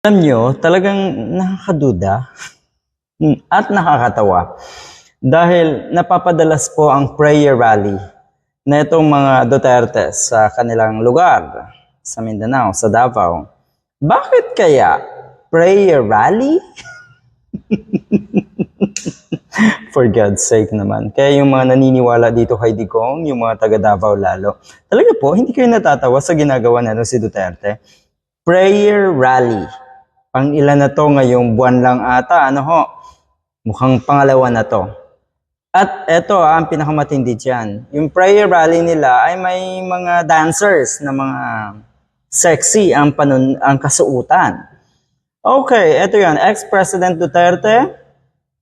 Alam nyo, talagang nakakaduda at nakakatawa. Dahil napapadalas po ang prayer rally na itong mga Duterte sa kanilang lugar, sa Mindanao, sa Davao. Bakit kaya prayer rally? For God's sake naman. Kaya yung mga naniniwala dito kay Digong, yung mga taga Davao lalo, talaga po, hindi kayo natatawa sa ginagawa na si Duterte. Prayer rally. Pang ilan na to ngayong buwan lang ata, ano ho? Mukhang pangalawa na to. At eto ah, ang pinakamatindi dyan. Yung prayer rally nila ay may mga dancers na mga sexy ang, panun ang kasuutan. Okay, eto yan. Ex-President Duterte,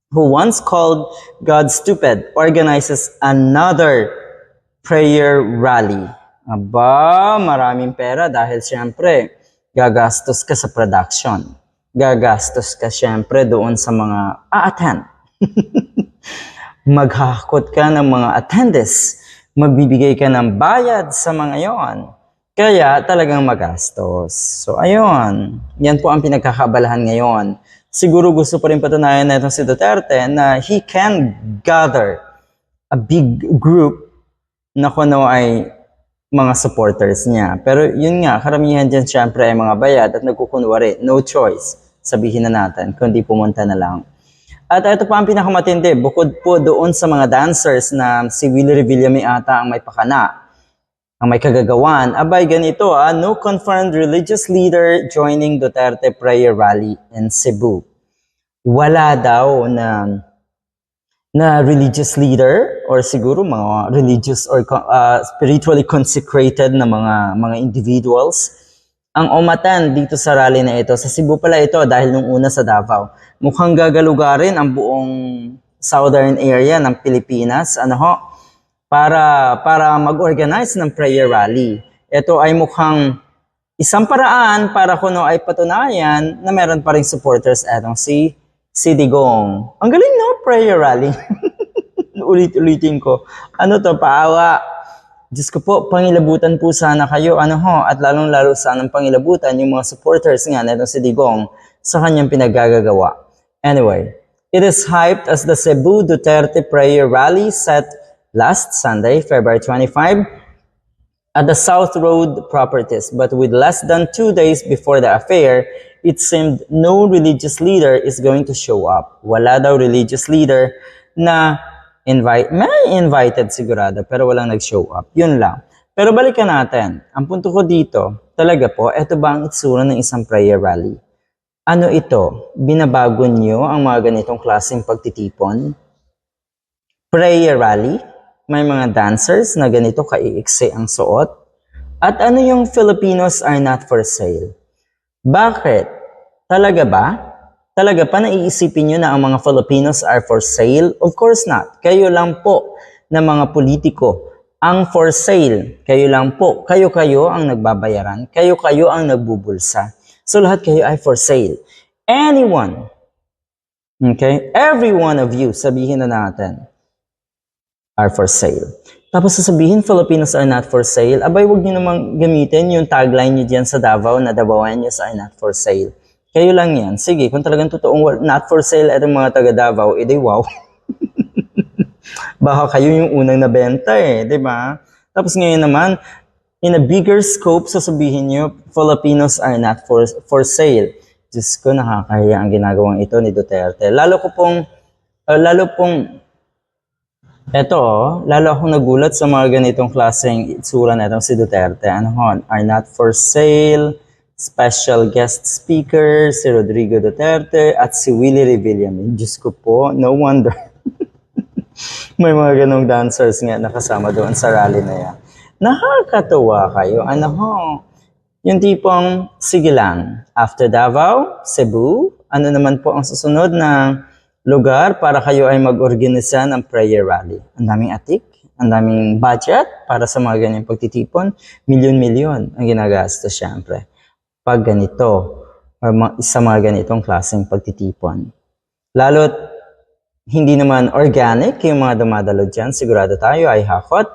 who once called God stupid, organizes another prayer rally. Aba, maraming pera dahil siyempre, gagastos ka sa production. Gagastos ka siyempre doon sa mga a-attend. Maghahakot ka ng mga attendees. Magbibigay ka ng bayad sa mga yon. Kaya talagang magastos. So ayun, yan po ang pinagkakabalahan ngayon. Siguro gusto pa rin patunayan na itong si Duterte na he can gather a big group na kuno ay mga supporters niya. Pero yun nga, karamihan dyan syempre ay mga bayad at nagkukunwari. No choice, sabihin na natin, kundi pumunta na lang. At ito pa ang pinakamatindi, bukod po doon sa mga dancers na si Willie Revilla may ata ang may pakana, ang may kagagawan, abay ganito ah, no confirmed religious leader joining Duterte prayer rally in Cebu. Wala daw na na religious leader or siguro mga religious or uh, spiritually consecrated na mga mga individuals ang umatan dito sa rally na ito. Sa Cebu pala ito dahil nung una sa Davao. Mukhang gagalugarin ang buong southern area ng Pilipinas. Ano ho? Para, para mag-organize ng prayer rally. Ito ay mukhang isang paraan para kuno ay patunayan na meron pa rin supporters etong si si Digong. Ang galing no, prayer rally. Ulit-ulitin ko. Ano to, paawa. Diyos ko po, pangilabutan po sana kayo, ano ho, at lalong-lalo sanang pangilabutan yung mga supporters nga na si Digong sa kanyang pinagagagawa. Anyway, it is hyped as the Cebu Duterte prayer rally set last Sunday, February 25, at the South Road properties. But with less than two days before the affair, it seemed no religious leader is going to show up. Wala daw religious leader na invite, may invited sigurado, pero walang nag-show up. Yun lang. Pero balikan natin. Ang punto ko dito, talaga po, eto ba ang itsura ng isang prayer rally? Ano ito? Binabago nyo ang mga ganitong klaseng pagtitipon? Prayer rally? May mga dancers na ganito kaiiksi ang suot? At ano yung Filipinos are not for sale? Bakit? Talaga ba? Talaga pa naiisipin nyo na ang mga Filipinos are for sale? Of course not. Kayo lang po na mga politiko ang for sale. Kayo lang po. Kayo-kayo ang nagbabayaran. Kayo-kayo ang nagbubulsa. So lahat kayo ay for sale. Anyone, okay, every one of you, sabihin na natin, are for sale. Tapos sasabihin, Filipinos are not for sale. Abay, wag niyo namang gamitin yung tagline niyo diyan sa Davao na Davaoenos are not for sale. Kayo lang yan. Sige, kung talagang totoong not for sale itong mga taga Davao, edi wow. Baka kayo yung unang nabenta eh, di ba? Tapos ngayon naman, in a bigger scope, sasabihin nyo, Filipinos are not for, for sale. Diyos ko, nakakahiya ang ginagawang ito ni Duterte. Lalo ko pong, uh, lalo pong, eto, oh, lalo akong nagulat sa mga ganitong klaseng itsura na itong si Duterte. Ano hon, are not for sale, special guest speaker, si Rodrigo Duterte, at si Willie Revillamin. Diyos ko po, no wonder. May mga ganong dancers nga nakasama doon sa rally na yan. Nakakatuwa kayo. Ano ho? Yung tipong, sige lang, after Davao, Cebu, ano naman po ang susunod na lugar para kayo ay mag-organisa ng prayer rally. Ang daming atik, ang daming budget para sa mga ganyang pagtitipon. Milyon-milyon ang ginagastos syempre. Pag ganito, sa mga ganitong klaseng pagtitipon. Lalo't hindi naman organic yung mga dumadalo dyan, sigurado tayo ay hakot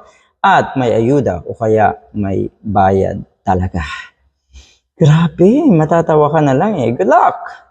at may ayuda o kaya may bayad talaga. Grabe, matatawa ka na lang eh. Good luck!